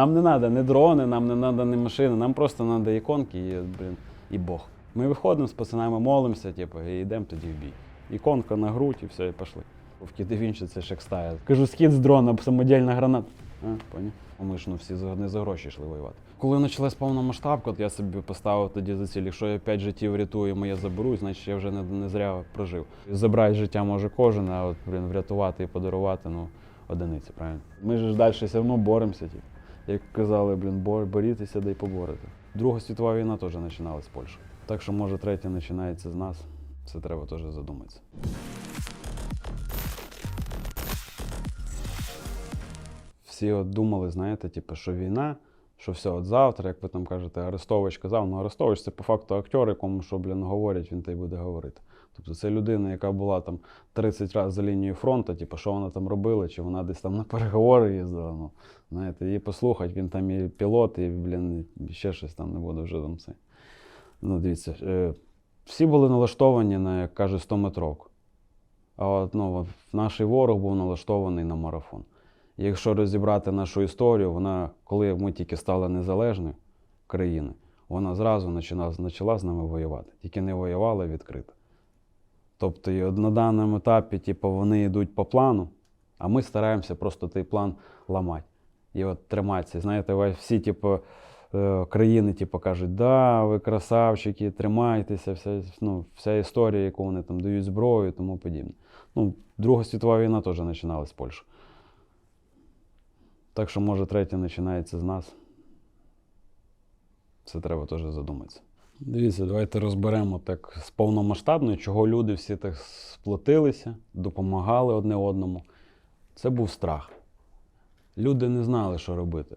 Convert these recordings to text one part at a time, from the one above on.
Нам не треба ні дрони, нам не треба ні машини, нам просто треба іконки і, блін, і Бог. Ми виходимо з пацанами, молимося, типу, і йдемо тоді в бій. Іконка на грудь і все, і пішли. В Кідевінчі це як. Кажу, схід з дрона, самодільна граната. А, поняв? Ми ж ну, всі не за гроші йшли воювати. Коли почалась повномасштабка, от я собі поставив тоді за ціль, якщо я 5 життів рятую, моє заберу, значить я вже не, не зря прожив. Забрати життя може кожен, а от блін, врятувати і подарувати, ну, одиниці, правильно. Ми ж далі все одно боремося. Типу. Як казали, блін, бор, борітеся, да й поборете. Друга світова війна теж починалась з Польщі. Так що, може, третя починається з нас. Це треба теж задуматися. всі от думали, знаєте, типу, що війна, що все от завтра, як ви там кажете, Арестович казав, ну Арестович це по факту актер, якому що, блін, говорять, він та й буде говорити. Тобто це людина, яка була там 30 разів за лінією фронту, типу, що вона там робила, чи вона десь там на переговори їздила. Ну, знаєте, її послухати, він там і пілот, і, блін, ще щось там не буде вже там це. Ну, дивіться, е, всі були налаштовані на, як кажуть, 100-метровку. А от, ну, наш ворог був налаштований на марафон. Якщо розібрати нашу історію, вона, коли ми тільки стали незалежною країною, вона зразу почала з нами воювати. Тільки не воювала відкрито. Тобто на даному етапі типу, вони йдуть по плану, а ми стараємося просто той план ламати. І от триматися. Знаєте, всі типу, е, країни типу, кажуть, да, ви красавчики, тримайтеся, вся, ну, вся історія, яку вони там дають зброю і тому подібне. Ну, Друга світова війна теж починалась з Польщі. Так що, може, третя починається з нас. Це треба теж задуматися. Дивіться, давайте розберемо так з повномасштабною, чого люди всі так сплотилися, допомагали одне одному. Це був страх. Люди не знали, що робити,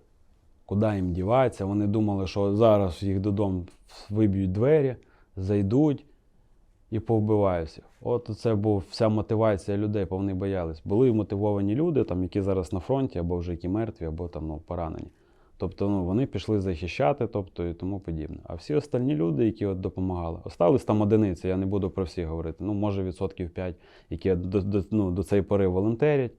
куди їм діватися. Вони думали, що зараз їх додому виб'ють двері, зайдуть і повбиваються. От це була вся мотивація людей, бо вони боялись. Були мотивовані люди, там, які зараз на фронті, або вже які мертві, або там, ну, поранені. Тобто ну, вони пішли захищати, тобто і тому подібне. А всі остальні люди, які от допомагали, остались там одиниці, я не буду про всіх говорити. Ну, може, відсотків 5, які до, до, ну, до цієї пори волонтерять,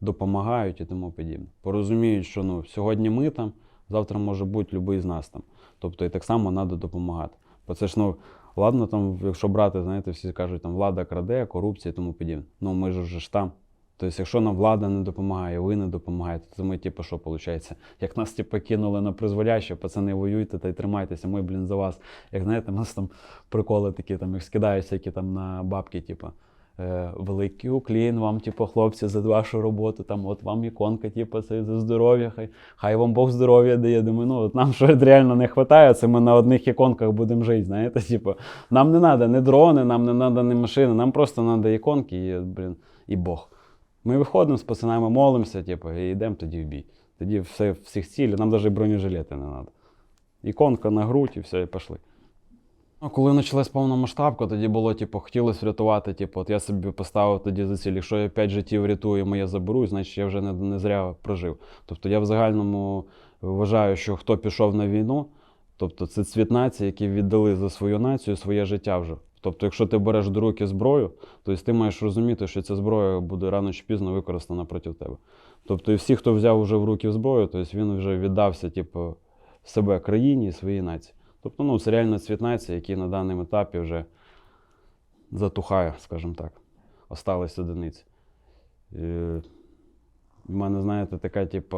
допомагають і тому подібне. Порозуміють, що ну, сьогодні ми там, завтра може бути будь-який з нас там. Тобто і так само треба допомагати. Бо це ж ну, ладно, там, якщо брати, знаєте, всі кажуть, там влада краде, корупція і тому подібне. Ну ми ж вже ж там. Тобто, якщо нам влада не допомагає, ви не допомагаєте, то ми, типу, що виходить? Як нас типу, кинули на призволяще, пацани, воюйте та й тримайтеся, ми, блін, за вас. Як знаєте, у нас там приколи такі, там їх скидаються, які там на бабки, типу. Е, великий уклін вам, типу, хлопці, за вашу роботу. Там, от вам іконка, типу, це за здоров'я. Хай, хай вам Бог здоров'я дає. Думаю, ну от нам що реально не вистачає, це ми на одних іконках будемо жити. Знаєте, типу, нам не треба ні дрони, нам не треба ні машини, нам просто треба іконки і, блін, і Бог. Ми виходимо з пацанами, молимося, типу, і йдемо тоді в бій. Тоді все, всіх цілі, нам навіть бронежилети не треба. Іконка на грудь і все, і пішли. Ну, коли почалась повномасштабка, тоді було, типу, хотілося врятувати. Типу, от я собі поставив тоді за ціль, якщо я 5 життів рятую, моє заберу, значить я вже не, не зря прожив. Тобто я в загальному вважаю, що хто пішов на війну, тобто це цвіт нації, які віддали за свою націю своє життя вже. Тобто, якщо ти береш до руки зброю, то ти маєш розуміти, що ця зброя буде рано чи пізно використана проти тебе. Тобто, і всі, хто взяв вже в руки зброю, тобто він вже віддався, типу, себе країні і своїй нації. Тобто, ну, це реально цвіт нації, який на даному етапі вже затухає, скажімо так. Остались одиниці. І в мене, знаєте, така, типу,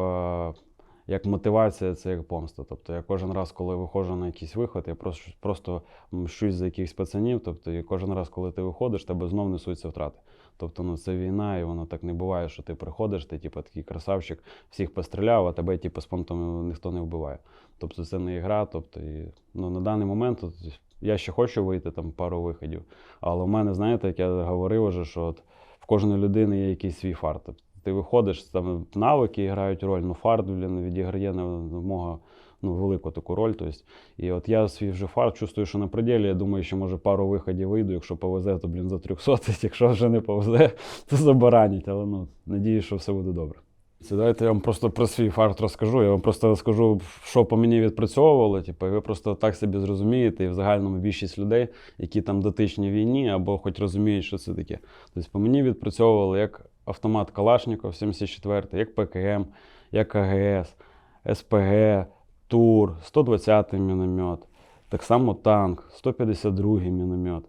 як мотивація, це як помста. Тобто я кожен раз, коли виходжу на якийсь виход, я просто, просто мщусь за якихось пацанів. Тобто, і кожен раз, коли ти виходиш, тебе знов несуться втрати. Тобто, ну це війна, і воно так не буває, що ти приходиш, ти типу, такий красавчик, всіх постріляв, а тебе типу, з понтом ніхто не вбиває. Тобто це не ігра. Тобто, і, ну, на даний момент от, я ще хочу вийти там пару виходів. Але в мене, знаєте, як я говорив уже, що от в кожної людини є якийсь свій фарт. Тобто, ти виходиш, там навики грають роль, ну фарт блін, відіграє намного ну, велику таку роль. Тобто, і от я свій вже фарт чувствую, що на пределі, я думаю, що може пару виходів вийду. Якщо повезе, то блін за 300, якщо вже не повезе, то забаранять. Але ну, надіюсь, що все буде добре. Це давайте я вам просто про свій фарт розкажу. Я вам просто розкажу, що по мені відпрацьовувало. Типу, і ви просто так собі зрозумієте, і в загальному більшість людей, які там дотичні війні, або хоч розуміють, що це таке. Тобто, по мені відпрацьовувало як автомат Калашников 74, як ПКМ, як АГС, СПГ, Тур, 120-й міномет, так само танк, 152-й міномет.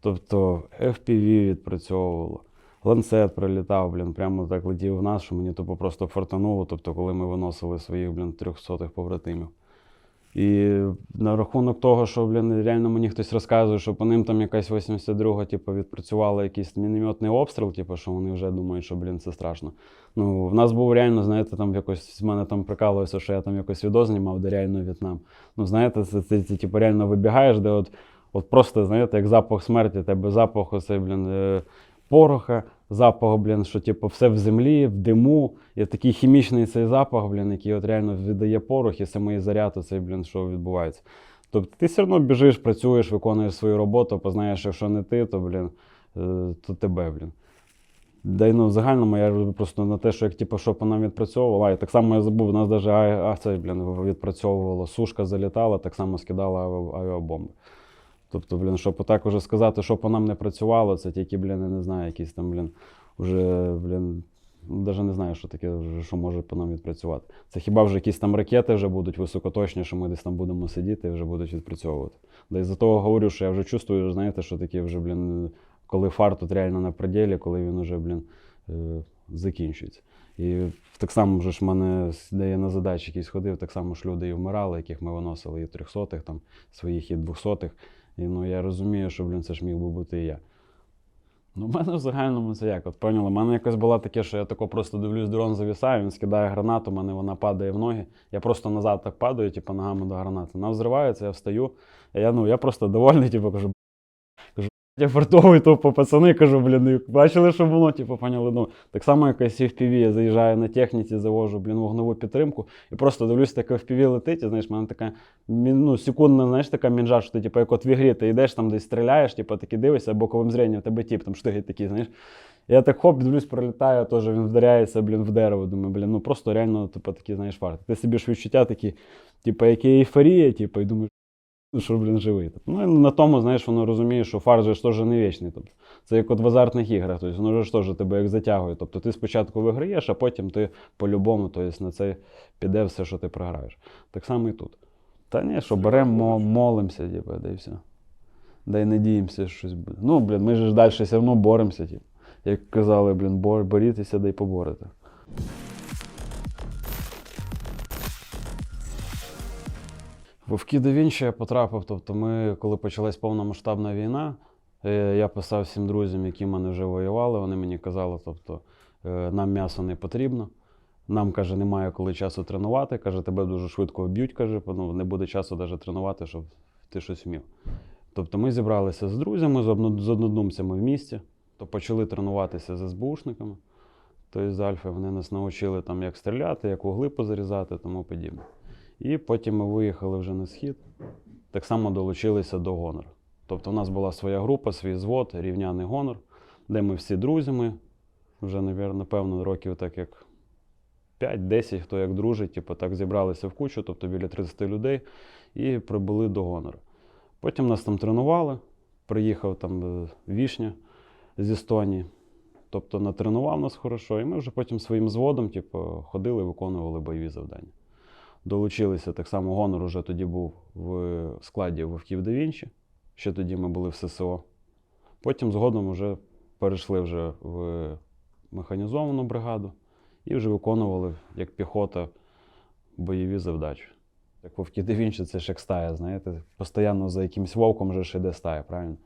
Тобто FPV відпрацьовувало. Ланцет прилітав, блін, прямо так летів в нас, що мені тупо просто фортануло, тобто, коли ми виносили своїх, блін, трьохсотих побратимів. І на рахунок того, що, блін, реально мені хтось розказує, що по ним там якась 82-га, типу, відпрацювала якийсь мінометний обстріл, типу, що вони вже думають, що, блін, це страшно. Ну, в нас був реально, знаєте, там якось з мене там прикалувалося, що я там якось відео знімав, де реально В'єтнам. Ну, знаєте, це, це, це, типу, реально вибігаєш, де от, от просто, знаєте, як запах смерті, тебе запах оцей, блін, е, пороха, запах, блін, що типу, все в землі, в диму. І такий хімічний цей запах, блін, який от реально віддає порох і самий заряд, оцей, блін, що відбувається. Тобто ти все одно біжиш, працюєш, виконуєш свою роботу, познаєш, якщо не ти, то, блін, е, то тебе, блін. Да й ну, в загальному я просто на те, що як типу, що по нам відпрацьовувало, і так само я забув, у нас навіть а, а, це, блін, відпрацьовувало, сушка залітала, так само скидала авіа- авіабомби. Тобто, блін, щоб отак уже сказати, що по нам не працювало, це тільки, блін, я не знаю, якісь там, блін, уже, блін, навіть не знаю, що таке, що може по нам відпрацювати. Це хіба вже якісь там ракети вже будуть високоточні, що ми десь там будемо сидіти і вже будуть відпрацьовувати. Да і за того говорю, що я вже чувствую, знаєте, що таке вже, блін, коли фар тут реально на пределі, коли він уже, блін, е, закінчується. І так само вже ж в мене, де на задачі якісь ходив, так само ж люди і вмирали, яких ми виносили і трьохсотих, там, своїх, і двохсотих. І ну, я розумію, що, блін, це ж міг би бути і я. Ну, в мене в загальному це як? От поняли, в мене якось було таке, що я тако просто дивлюсь, дрон завісає, він скидає гранату, в мене вона падає в ноги. Я просто назад так падаю, типу, ногами до гранати. Вона взривається, я встаю. Я, ну, я просто довольний, типу, кажу, кажу, я фартовий тупо пацани, кажу, блін, ну, бачили, що було, типу, поняли. Ну, так само, як ось FPV, я заїжджаю на техніці, завожу, блін, вогневу підтримку, і просто дивлюсь, таке FPV летить, і знаєш, в мене така ну, секундна, знаєш, така мінжа, що ти, типу, як от в ігрі, ти йдеш там десь стріляєш, типу, такий дивишся, боковим зренням, в тебе тіп, там штиги такі, знаєш. Я так хоп, дивлюсь, пролітаю, теж він вдаряється, блін, в дерево. Думаю, блін, ну просто реально, типу, такі, знаєш, фарт. Ти собі ж відчуття такі, типу, які ейфорія, типу, і думаєш, що, блін, живий. Тобто, ну, і на тому, знаєш, воно розуміє, що фарт же ж теж не вічний. Тобто, це як от в азартних іграх, тобто, воно ж теж тебе як затягує. Тобто ти спочатку виграєш, а потім ти по-любому, тобто, на це піде все, що ти програєш. Так само і тут. Та ні, що беремо, молимося, типу, да і все. Да й надіємося, що щось буде. Ну, блін, ми ж далі все одно боремося, типу. Як казали, блін, бор, борітеся, да й поборете. В да я потрапив. Тобто, ми, коли почалась повномасштабна війна, е, я писав всім друзям, які мене вже воювали. Вони мені казали, тобто, е, нам м'ясо не потрібно. Нам каже, немає коли часу тренувати. Каже, тебе дуже швидко вб'ють. Каже, ну, не буде часу навіть тренувати, щоб ти щось вмів. Тобто ми зібралися з друзями, з однодумцями в місті, то почали тренуватися з СБУшниками. Тобто з Альфи вони нас навчили там, як стріляти, як вугли позарізати, тому подібне. І потім ми виїхали вже на схід, так само долучилися до гонор. Тобто, у нас була своя група, свій звод, рівняний гонор, де ми всі друзями, вже, напевно, років так як 5-10, хто як дружить, типу, так зібралися в кучу, тобто біля 30 людей, і прибули до гонору. Потім нас там тренували, приїхав там е, Вішня з Естонії. Тобто натренував нас хорошо, і ми вже потім своїм зводом типу, ходили, виконували бойові завдання. Долучилися так само гонор уже тоді був в складі Вовків да Вінчі. Ще тоді ми були в ССО. Потім згодом вже перейшли вже в механізовану бригаду і вже виконували як піхота бойові завдачі. Як Вовки да Вінчі, це ж як стая, знаєте, постійно за якимось вовком вже ж іде стая, правильно?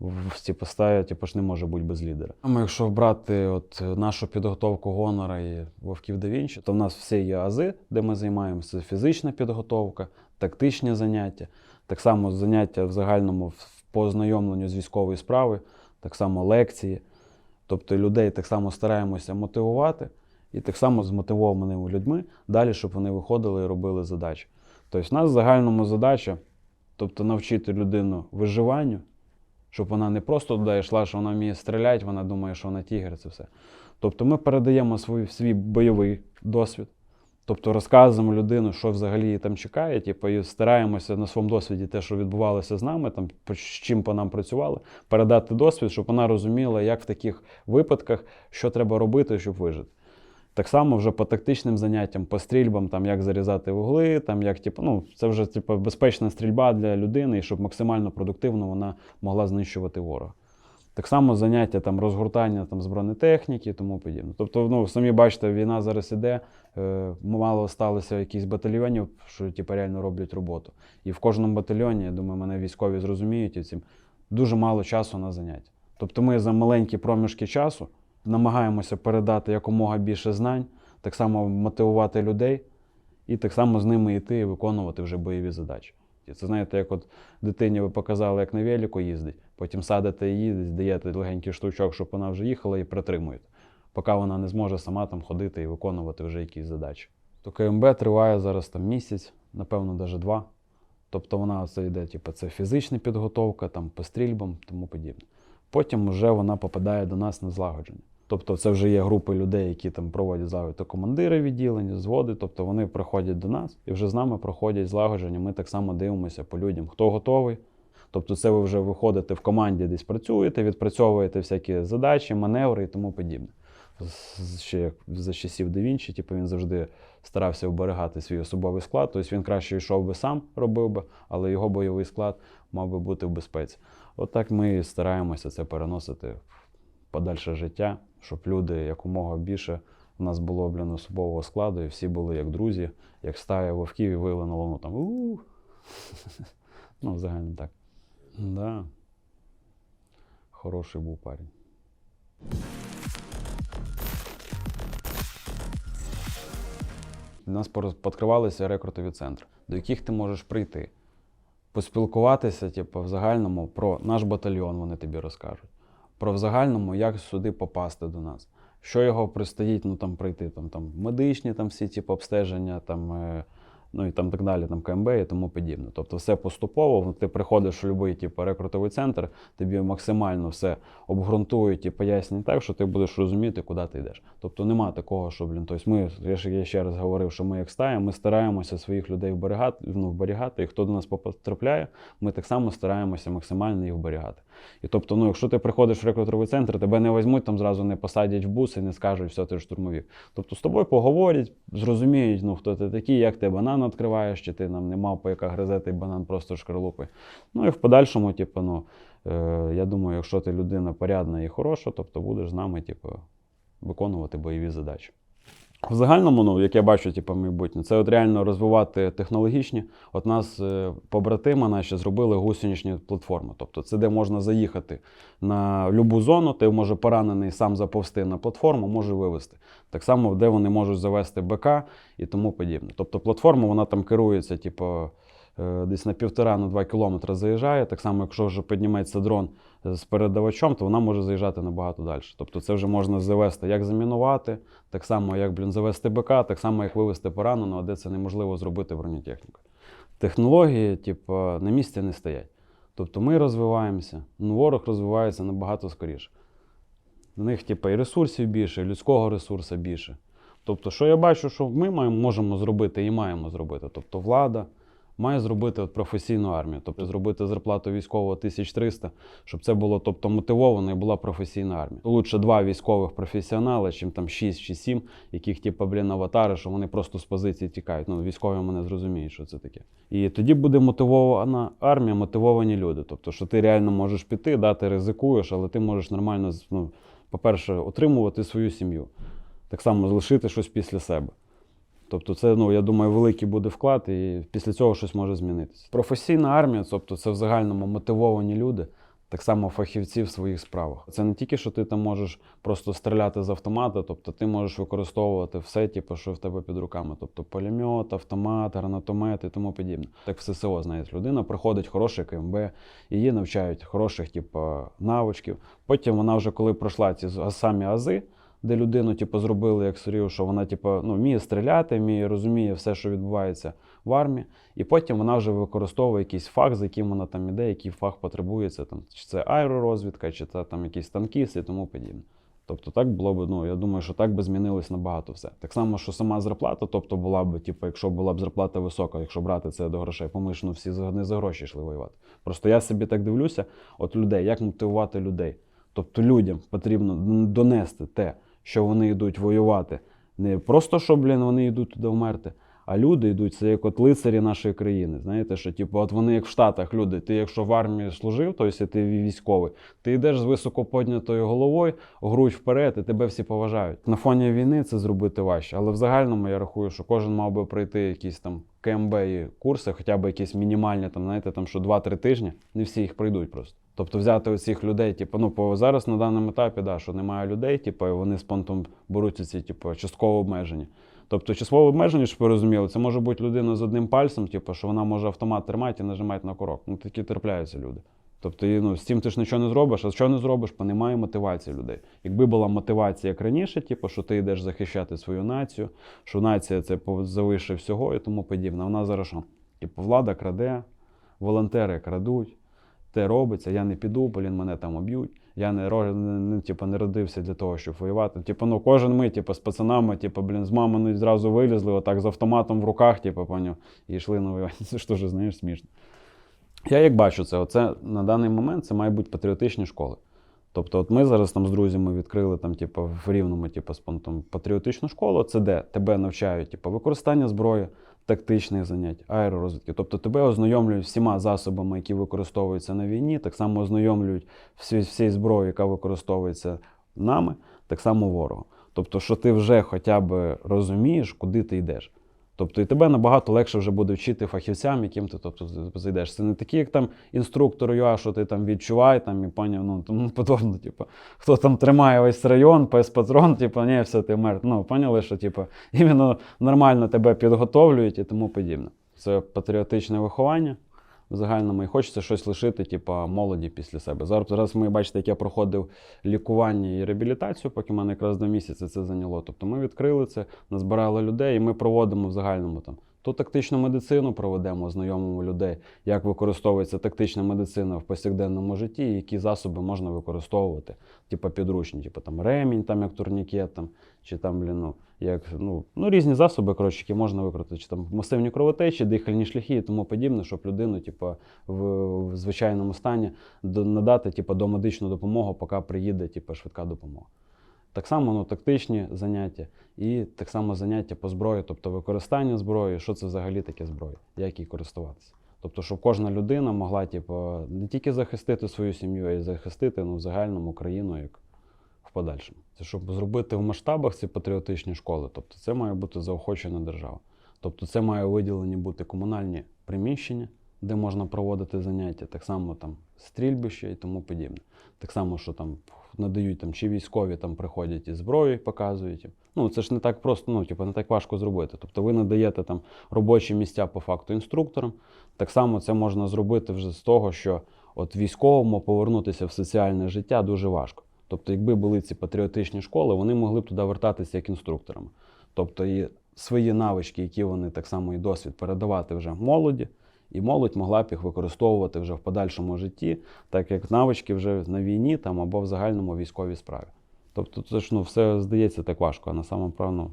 В типу, стая типу, ж не може бути без лідера. А якщо брати от нашу підготовку гонора і вовків да Вінчі, то в нас всі є ази, де ми займаємося. Фізична підготовка, тактичні заняття, так само заняття в загальному в- по ознайомленню з військової справи, так само лекції. Тобто людей так само стараємося мотивувати і так само з мотивованими людьми далі, щоб вони виходили і робили задачі. Тобто, в нас в загальному задача, тобто навчити людину виживанню, щоб вона не просто туди йшла, що вона вміє стріляти, вона думає, що вона тігр, це все. Тобто ми передаємо свій, свій бойовий досвід, тобто розказуємо людину, що взагалі її там чекає, типу, і стараємося на своєму досвіді те, що відбувалося з нами, там, з чим по нам працювали, передати досвід, щоб вона розуміла, як в таких випадках, що треба робити, щоб вижити. Так само вже по тактичним заняттям, по стрільбам, там як зарізати вугли, там як типу, ну, це вже типу, безпечна стрільба для людини, і щоб максимально продуктивно вона могла знищувати ворога. Так само заняття там розгортання там, з бронетехніки і тому подібне. Тобто, ну, самі бачите, війна зараз іде, е, мало сталося якихось батальйонів, що типу, реально роблять роботу. І в кожному батальйоні, я думаю, мене військові зрозуміють і цим дуже мало часу на заняття. Тобто ми за маленькі проміжки часу намагаємося передати якомога більше знань, так само мотивувати людей і так само з ними йти і виконувати вже бойові задачі. Це знаєте, як от дитині ви показали, як на велику їздить, потім садите її, даєте легенький штучок, щоб вона вже їхала і притримуєте, поки вона не зможе сама там ходити і виконувати вже якісь задачі. То КМБ триває зараз там місяць, напевно, навіть два. Тобто вона це йде, типу, це фізична підготовка, там по стрільбам, тому подібне. Потім вже вона попадає до нас на злагодження. Тобто це вже є групи людей, які там проводять то командири відділення, зводи, тобто вони приходять до нас і вже з нами проходять злагодження. Ми так само дивимося по людям, хто готовий. Тобто, це ви вже виходите в команді, десь працюєте, відпрацьовуєте всякі задачі, маневри і тому подібне. Ще як за часів Да Вінчі, типу він завжди старався оберігати свій особовий склад. Тобто він краще йшов би сам, робив би, але його бойовий склад мав би бути в безпеці. Отак ми стараємося це переносити подальше життя, щоб люди якомога більше у нас було блін, особового складу, і всі були як друзі, як стая вовків і вили на луну там. Ну, взагалі так. Да. Хороший був парень. У нас відкривалися рекрутові центри, до яких ти можеш прийти, поспілкуватися, типу, в загальному про наш батальйон, вони тобі розкажуть. Про в загальному, як сюди попасти до нас. Що його пристоїть, ну там прийти, там, там медичні там всі типу, обстеження, там, е, ну і там так далі, там КМБ і тому подібне. Тобто все поступово, ти приходиш в будь-який типу, рекрутовий центр, тобі максимально все обґрунтують і пояснюють так, що ти будеш розуміти, куди ти йдеш. Тобто нема такого, що, блін, тобто ми, я ж я ще раз говорив, що ми як стая, ми стараємося своїх людей вберігати, ну, вберігати, і хто до нас потрапляє, ми так само стараємося максимально їх вберігати. І тобто, ну, якщо ти приходиш в рекрутовий центр, тебе не візьмуть, там зразу не посадять в бус і не скажуть, все, ти ж штурмовик. Тобто з тобою поговорять, зрозуміють, ну, хто ти такий, як ти банан відкриваєш, чи ти нам не мавпа, яка гризе той банан просто шкарлупи. Ну і в подальшому, типу, ну, е, я думаю, якщо ти людина порядна і хороша, тобто будеш з нами, типу, виконувати бойові задачі. В загальному, ну, як я бачу, типу, майбутнє, це от реально розвивати технологічні. От нас е, побратими наші зробили гусеничні платформи. Тобто це де можна заїхати на любу зону, ти може поранений сам заповзти на платформу, може вивезти. Так само, де вони можуть завести БК і тому подібне. Тобто платформа вона там керується, типу, десь на півтора на два кілометри заїжджає. Так само, якщо вже підніметься дрон з передавачом, то вона може заїжджати набагато далі. Тобто це вже можна завести, як замінувати, так само, як блін, завести БК, так само, як вивести пораненого, де це неможливо зробити бронетехнікою. Технології, типу, на місці не стоять. Тобто ми розвиваємося, ну, ворог розвивається набагато скоріше. У них, типу, і ресурсів більше, і людського ресурсу більше. Тобто, що я бачу, що ми маємо, можемо зробити і маємо зробити. Тобто, влада має зробити от професійну армію, тобто зробити зарплату військового 1300, щоб це було тобто, мотивовано і була професійна армія. Лучше два військових професіонали, чим там 6 чи 7, яких, типу, блін, аватари, що вони просто з позиції тікають. Ну, військові мене зрозуміють, що це таке. І тоді буде мотивована армія, мотивовані люди. Тобто, що ти реально можеш піти, да, ти ризикуєш, але ти можеш нормально, ну, по-перше, отримувати свою сім'ю. Так само залишити щось після себе. Тобто, це, ну, я думаю, великий буде вклад, і після цього щось може змінитися. Професійна армія, тобто це в загальному мотивовані люди, так само фахівці в своїх справах. Це не тільки, що ти там можеш просто стріляти з автомата, тобто ти можеш використовувати все, типу, що в тебе під руками. Тобто пулемет, автомат, гранатомет і тому подібне. Так в ССО, знаєте, людина приходить хороший КМБ, її навчають хороших, типу, навичків. Потім вона вже коли пройшла ці самі ази, де людину, типу, зробили як сорів, що вона, типу, ну, вміє стріляти, вміє розуміє все, що відбувається в армії, і потім вона вже використовує якийсь фах, за яким вона там іде, який фах потребується, там, чи це аеророзвідка, чи це там якийсь танкіст і тому подібне. Тобто так було б, ну я думаю, що так би змінилось набагато все. Так само, що сама зарплата, тобто була б, типу, якщо була б зарплата висока, якщо брати це до грошей, помиш, ну всі не за гроші йшли воювати. Просто я собі так дивлюся, от людей, як мотивувати людей. Тобто людям потрібно донести те, що вони йдуть воювати. Не просто, що, блін, вони йдуть туди вмерти, а люди йдуть, це як от лицарі нашої країни. Знаєте, що типу, от вони як в Штатах, люди, ти якщо в армії служив, то якщо ти військовий, ти йдеш з високо піднятою головою, грудь вперед, і тебе всі поважають. На фоні війни це зробити важче. Але в загальному я рахую, що кожен мав би пройти якісь там КМБ і курси, хоча б якісь мінімальні, там, знаєте, там що 2-3 тижні, не всі їх пройдуть просто. Тобто взяти оцих людей, типу, ну по зараз на даному етапі, да, що немає людей, типу, вони спонтом беруть ці, типу, частково обмежені. Тобто частково обмежені, щоб ви розуміли, це може бути людина з одним пальцем, типу, що вона може автомат тримати і нажимати на курок. Ну такі терпляються люди. Тобто, ну, з цим ти ж нічого не зробиш, а що не зробиш, бо немає мотивації людей. Якби була мотивація як раніше, типу, що ти йдеш захищати свою націю, що нація це завище всього і тому подібне. Вона зараз що? Типу, влада краде, волонтери крадуть, те робиться, я не піду, блін, мене там об'ють. Я не, не, типу, не родився для того, щоб воювати. Типу, ну кожен ми, типу, з пацанами, типу, блін, з мамою зразу вилізли, отак з автоматом в руках, типу, поняв, і йшли на воювання. Це ж теж, знаєш, смішно. Я як бачу це, оце на даний момент це мають бути патріотичні школи. Тобто, от ми зараз там з друзями відкрили там, типу, в рівному, типу, з понтом патріотичну школу. Це де тебе навчають, типу, використання зброї, тактичних занять, аеророзвідки. Тобто тебе ознайомлюють всіма засобами, які використовуються на війні, так само ознайомлюють всі, всі зброї, яка використовується нами, так само ворогом. Тобто, що ти вже хоча б розумієш, куди ти йдеш. Тобто і тебе набагато легше вже буде вчити фахівцям, яким ти тобто, зайдеш. Це не такі, як там інструктор ЮА, що ти там відчувай там і пані, ну тому подобно, типу, хто там тримає весь район, пес патрон, типу, ні, все, ти мер. Ну, поняли, що типу, іменно нормально тебе підготовлюють і тому подібне. Це патріотичне виховання в загальному і хочеться щось лишити, типу, молоді після себе. Зараз, зараз ми бачите, як я проходив лікування і реабілітацію, поки мене якраз два місяці це зайняло. Тобто ми відкрили це, назбирали людей, і ми проводимо в загальному там. То тактичну медицину проведемо, знайомимо людей, як використовується тактична медицина в повсякденному житті, які засоби можна використовувати, типу підручні, типу там ремінь, там як турнікет, там, чи там, блін, ну, як, ну, ну, різні засоби, коротше, які можна використати, чи там масивні кровотечі, дихальні шляхи і тому подібне, щоб людину, типу, в, в звичайному стані надати типу, домедичну допомогу, поки приїде типу, швидка допомога. Так само ну, тактичні заняття і так само заняття по зброї, тобто використання зброї, що це взагалі таке зброя, як їй користуватися. Тобто, щоб кожна людина могла типу, не тільки захистити свою сім'ю, а й захистити ну, загальному країну як в подальшому. Це щоб зробити в масштабах ці патріотичні школи, тобто це має бути заохочена держава. Тобто це має виділені бути комунальні приміщення, де можна проводити заняття, так само там стрільбище і тому подібне. Так само, що там надають там, чи військові там приходять із зброєю, показують. Ну, це ж не так просто, ну, типу, не так важко зробити. Тобто ви надаєте там робочі місця по факту інструкторам. Так само це можна зробити вже з того, що от військовому повернутися в соціальне життя дуже важко. Тобто, якби були ці патріотичні школи, вони могли б туди вертатися як інструкторами. Тобто і свої навички, які вони так само і досвід передавати вже молоді, і молодь могла б їх використовувати вже в подальшому житті, так як навички вже на війні там або в загальному військовій справі. Тобто, це ж ну, все здається так важко, а на самому правну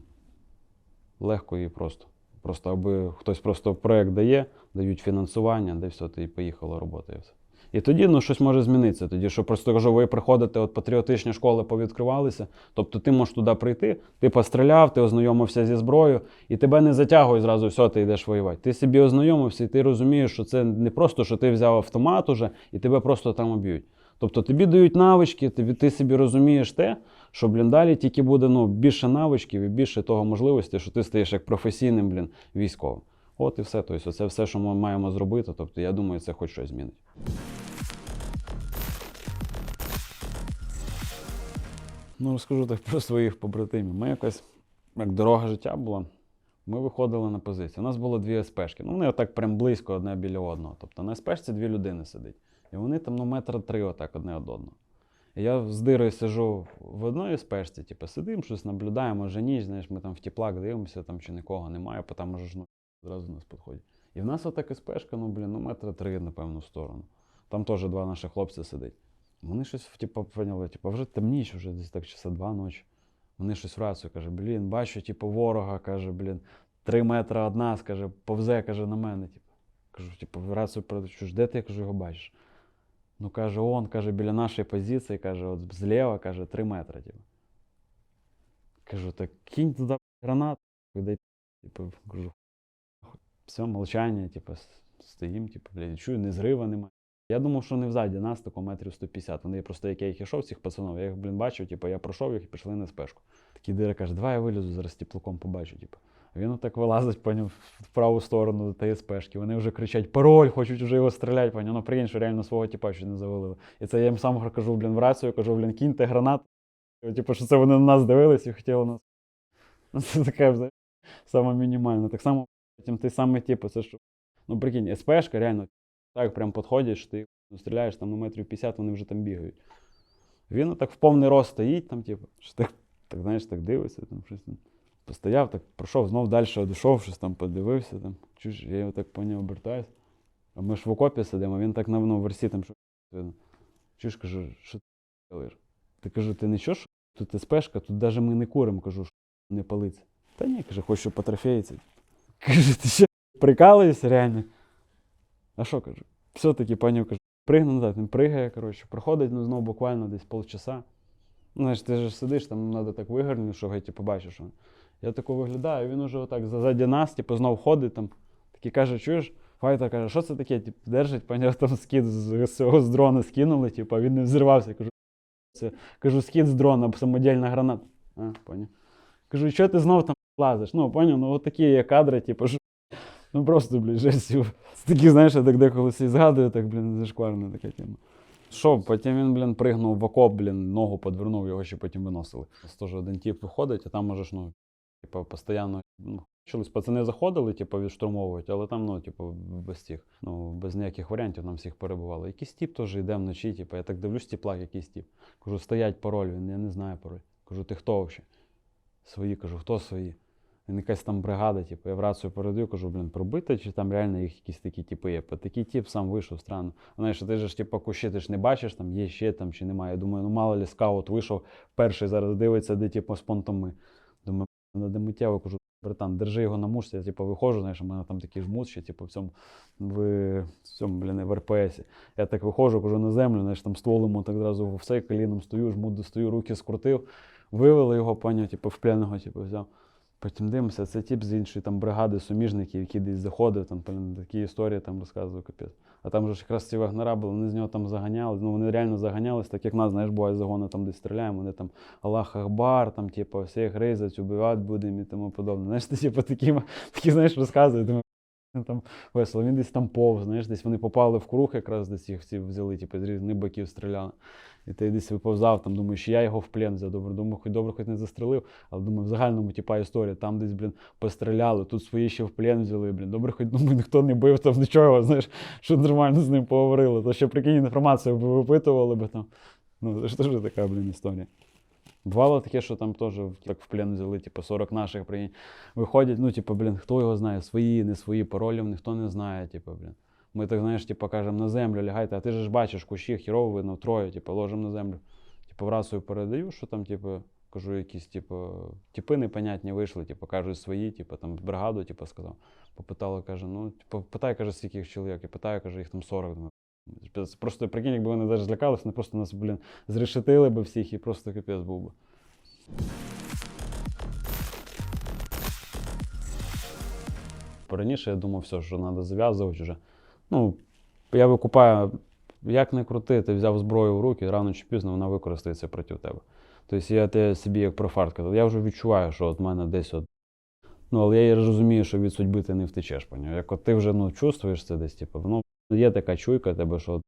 легко і просто. Просто аби хтось просто проект дає, дають фінансування, де все, ти поїхала робота і все. І тоді ну, щось може змінитися. Тоді, що просто кажу, ви приходите, от патріотичні школи повідкривалися. Тобто ти можеш туди прийти, ти постріляв, ти ознайомився зі зброєю, і тебе не затягує зразу, все, ти йдеш воювати. Ти собі ознайомився, і ти розумієш, що це не просто, що ти взяв автомат уже і тебе просто там об'ють. Тобто тобі дають навички, тобі, ти собі розумієш те, що блін, далі тільки буде ну, більше навичків і більше того можливості, що ти стаєш як професійним блін, військовим. От і все. Тобто, це все, що ми маємо зробити. Тобто, я думаю, це хоч щось змінить. Ну, розкажу так про своїх побратимів. Ми якось, як дорога життя була, ми виходили на позицію. У нас було дві СПшки. Ну, вони отак прям близько одне біля одного. Тобто на СПшці дві людини сидить. І вони там ну, метра три отак одне од одного. І я з дирою сижу в одній СПшці, типу, сидимо, щось наблюдаємо, вже ніч, знаєш, ми там в теплак дивимося, там чи нікого немає, бо там вже ж ну, зразу нас підходять. І в нас отака СПшка, ну, блін, ну метра три, напевно, в сторону. Там теж два наші хлопці сидять. Вони щось, типу, поняли, типу, вже темніше, вже десь так часа два ночі. Вони щось в рацію каже, блін, бачу, типу, ворога, каже, блін, три метри од нас, каже, повзе, каже, на мене. Типу. Кажу, типу, в рацію передачу, де ти кажу, його бачиш? Ну, каже, он, каже, біля нашої позиції, каже, от зліва, каже, три метри. Типу. Кажу, так кінь туди гранат, дай, типу, кажу, все, молчання, типу, с- стоїм, типу, блядь, чую, не зрива немає. Я думав, що не взаді нас, тако метрів 150. Вони просто, як я їх ішов, цих пацанов, я їх, блін, бачив, типу, я пройшов їх і пішли на спешку. Такий дира каже, давай я вилізу, зараз теплоком побачу. Типу. Він отак вилазить по в праву сторону до тієї спешки. Вони вже кричать пароль, хочуть вже його стріляти, по ньому. Ну, прикинь, що реально свого типа ще не завалили. І це я їм сам кажу, блін, в рацію, кажу, блін, кіньте гранат. Типу, що це вони на нас дивились і хотіли нас. Ну, це таке саме мінімальне. Так само потім той самий типу, це що. Ну, прикинь, СПшка реально так прям підходиш, ти ну, стріляєш там на метрів 50, вони вже там бігають. Він так в повний рост стоїть, там, типу, що так, так знаєш, так дивиться, там щось там. Постояв, так пройшов, знов далі одійшов, щось там подивився. Там. Чуєш, я його так по нього обертаюсь. А ми ж в окопі сидимо, а він так на ну, версі там що. Чуєш, кажу, що ти робиш? Ти кажу, ти не що, що тут СПшка, тут навіть ми не куримо, кажу, що не палиться. Та ні, каже, хочу потрофеїться. Каже, ти що, прикалуєшся реально? А що кажу? Все-таки паню кажу, пригну назад, він пригає, коротше, проходить ну, знову буквально десь полчаса. Ну, знаєш, ти ж сидиш, там треба так вигорнути, що геть, побачиш. Що. Я тако виглядаю, він уже отак ззаді нас, типу, знов ходить там. Такий каже, чуєш? Файтер каже, що це таке? Типу, держить, паня там скид з, з дрона скинули, типу, а він не взірвався. Кажу, це, кажу, скид з дрона, самодільна граната. А, поняв. Кажу, що ти знов там лазиш? Ну, поняв, ну от такі є кадри, типу, що, ну просто, блін, жесть. Це такі, знаєш, я так деколи і згадую, так, блін, зашкварна така тема. Що, потім він, блін, пригнув в окоп, блін, ногу подвернув, його ще потім виносили. Теж один тіп виходить, а там можеш, ну, типу, постійно, ну, Чолись пацани заходили, типу, відштурмовують, але там, ну, типу, без тих, ну, без ніяких варіантів нам всіх перебували. Якийсь тіп теж йде вночі, типу, я так дивлюсь, тіпла, якийсь тіп. Кажу, стоять пароль, він, я не знаю пароль. Кажу, ти хто взагалі? Свої, кажу, хто свої? Він якась там бригада, типу, я в рацію передаю, кажу, блін, пробити, чи там реально їх якісь такі типи є. Бо такий тип сам вийшов странно. Знаєш, ти ж типу, кущі ти ж не бачиш, там є ще там чи немає. Я думаю, ну мало ли скаут вийшов, перший зараз дивиться, де типу, з понтом Думаю, надо миттєво кажу, братан, держи його на мушці, я типу, виходжу, знаєш, у мене там такий жмут ще, типу, в цьому, в, в цьому, блін, в РПСі. Я так виходжу, кажу на землю, знаєш, там ствол йому так одразу все, коліном стою, жмут достаю, руки скрутив, вивели його, поняв, типу, в пленного, типу, взяв. Потім дивимося, це тип з іншої там бригади суміжників, який десь заходив, там такі історії там розказував капець. А там же ж якраз ці вагнера були, вони з нього там заганяли. Ну вони реально заганялись, так як нас, знаєш, буває загони там десь стріляємо, вони там Аллах Ахбар, там, типу, всіх ризать, убивати будемо і тому подобне. Знаєш, ти типу такі, такі знаєш, розказують. Там весело. Він десь там повз, знаєш, десь вони попали в круг, якраз десь їх всі взяли, типу, з різних боків стріляли. І ти десь виповзав, там думаєш, я його в плен взяв. Добре, думаю, хоч добре, хоч не застрелив, але думаю, в загальному типа історія, там десь, блін, постріляли, тут свої ще в плен взяли, блін. Добре, хоч думаю, ніхто не бив там нічого, знаєш, що нормально з ним поговорили. То ще прикинь, інформацію випитували би там. Ну, це ж теж така, блін, історія. Бувало таке, що там теж так в плен взяли, типу, 40 наших прикинь, виходять, ну, типу, блін, хто його знає, свої, не свої, паролів ніхто не знає, типу, блін. Ми так, знаєш, типу, кажемо на землю лягайте, а ти ж бачиш, кущі хірово видно, троє, типу, ложимо на землю. Типу, в передаю, що там, типу, кажу, якісь, типу, типи непонятні вийшли, типу, кажуть свої, типу, там, бригаду, типу, сказав. Попитали, каже, ну, типу, питай, каже, скільки їх чоловік, я питаю, каже, їх там 40. Просто прикинь, якби вони навіть злякалися, вони просто нас, блін, зрешетили би всіх і просто капець був би. Раніше я думав, все, що треба зав'язувати вже. Ну, я викупаю, як не крути, ти взяв зброю в руки, рано чи пізно вона використається проти тебе. Тобто я те собі як про фарт я вже відчуваю, що от мене десь от. Ну, але я розумію, що від судьби ти не втечеш. Поняв? Як от ти вже ну, чувствуєш це десь, типу, ну, є така чуйка тебе, що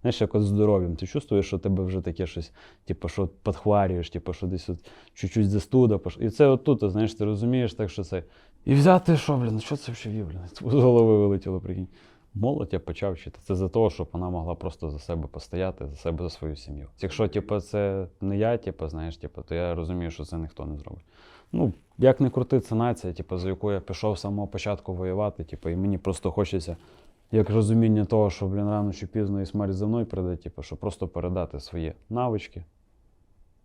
знаєш, як от здоров'ям, ти чувствуєш, що тебе вже таке щось, типу, що підхварюєш, типу, що десь от чуть-чуть застуда. пош- І це от тут, знаєш, ти розумієш, так що це. І взяти, що, блін, що це взагалі блін? З голови вилетіло, прикинь. Молодь я почав вчити. Це за того, щоб вона могла просто за себе постояти, за себе, за свою сім'ю. Якщо, типу, це не я, типу, знаєш, типу, то я розумію, що це ніхто не зробить. Ну, як не крути, це нація, типу, за яку я пішов з самого початку воювати, типу, і мені просто хочеться, як розуміння того, що, блін, рано чи пізно і смерть за мною прийде, типу, щоб просто передати свої навички.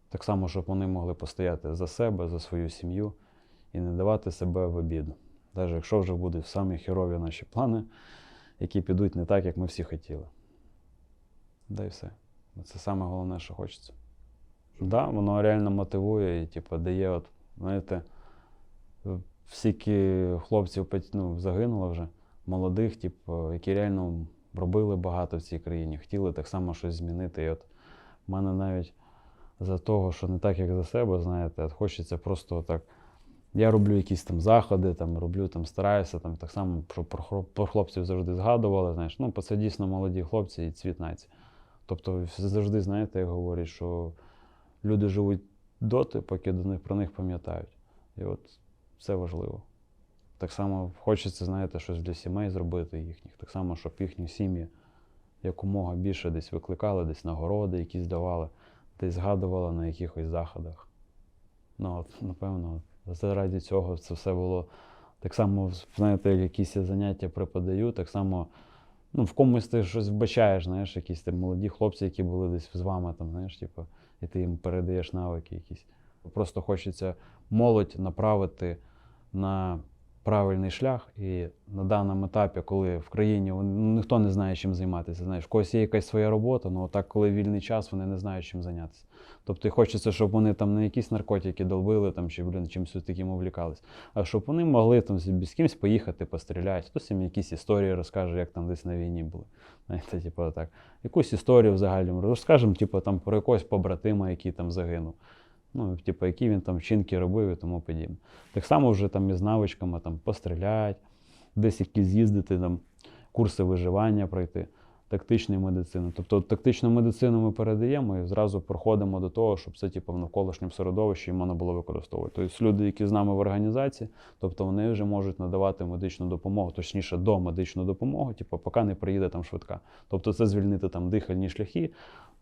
Так само, щоб вони могли постояти за себе, за свою сім'ю і не давати себе в обіду. Навіть якщо вже будуть самі херові наші плани, які підуть не так, як ми всі хотіли. Да і все. Це саме головне, що хочеться. Да, воно реально мотивує і типу, дає, от, знаєте, Всіки хлопців ну, загинуло вже, молодих, типу, які реально робили багато в цій країні, хотіли так само щось змінити. І от в мене навіть за того, що не так, як за себе, знаєте, от хочеться просто так. Я роблю якісь там заходи, там роблю, там стараюся, там так само щоб про, про хлопців завжди згадували. Знаєш, ну, це дійсно молоді хлопці і цвіт нації. Тобто завжди, знаєте, як говорять, що люди живуть доти, поки до них про них пам'ятають. І от це важливо. Так само хочеться, знаєте, щось для сімей зробити їхніх. Так само, щоб їхні сім'ї якомога більше десь викликали, десь нагороди якісь давали, десь згадували на якихось заходах. Ну, от, напевно, заради цього це все було так само, знаєте, якісь заняття преподаю, так само ну, в комусь ти щось вбачаєш, знаєш, якісь там молоді хлопці, які були десь з вами, там, знаєш, типу, і ти їм передаєш навики якісь. Просто хочеться молодь направити на правильний шлях. І на даному етапі, коли в країні ну, ніхто не знає, чим займатися. Знаєш, в когось є якась своя робота, але так, коли вільний час, вони не знають, чим зайнятися. Тобто хочеться, щоб вони там не якісь наркотики долбили там, чи блін, чимось таким увлікались, а щоб вони могли там з кимось поїхати, постріляти, хтось їм якісь історії розкаже, як там десь на війні були. Знаєте, типу, так. Якусь історію взагалі розкажемо, типу, там, про якогось побратима, який там загинув. Ну, типу, які він там вчинки робив і тому подібне. Так само вже там із навичками там, постріляти, десь якісь з'їздити, там, курси виживання пройти, тактичної медицини. Тобто тактичну медицину ми передаємо і зразу проходимо до того, щоб це типу, в навколишньому середовищі можна було використовувати. Тобто люди, які з нами в організації, тобто вони вже можуть надавати медичну допомогу, точніше до медичну допомогу, типу, поки не приїде там швидка. Тобто це звільнити там дихальні шляхи,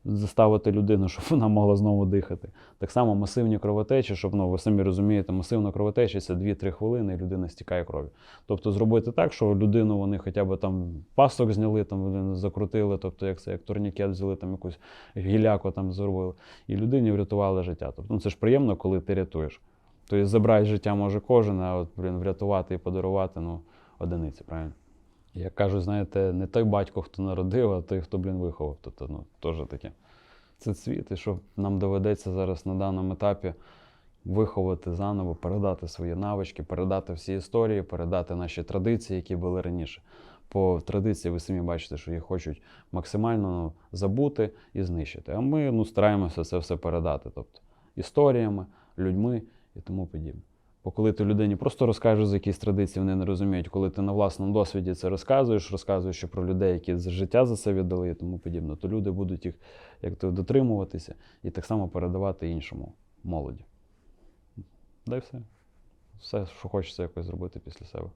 заставити людину, щоб вона могла знову дихати. Так само масивні кровотечі, щоб ну, ви самі розумієте, масивна кровотеча це 2-3 хвилини, і людина стікає кров'ю. Тобто зробити так, що людину вони хоча б там пасок зняли, там закрутили, тобто як це як турнікет взяли, там якусь гіляку там зробили, і людині врятували життя. Тобто ну, це ж приємно, коли ти рятуєш. Тобто забрати життя може кожен, а от блін, врятувати і подарувати ну, одиниці, правильно? Як кажуть, знаєте, не той батько, хто народив, а той, хто, блін, виховав. Тобто, ну, теж таке. Це цвіт, і що нам доведеться зараз на даному етапі виховати заново, передати свої навички, передати всі історії, передати наші традиції, які були раніше. По традиції ви самі бачите, що їх хочуть максимально забути і знищити. А ми ну, стараємося це все передати. Тобто історіями, людьми і тому подібне. Бо коли ти людині просто розкажеш якісь традиції, вони не розуміють. Коли ти на власному досвіді це розказуєш, розказуєш про людей, які з- життя за це віддали і тому подібне, то люди будуть їх як то дотримуватися і так само передавати іншому молоді. Да й все. Все, що хочеться якось зробити після себе.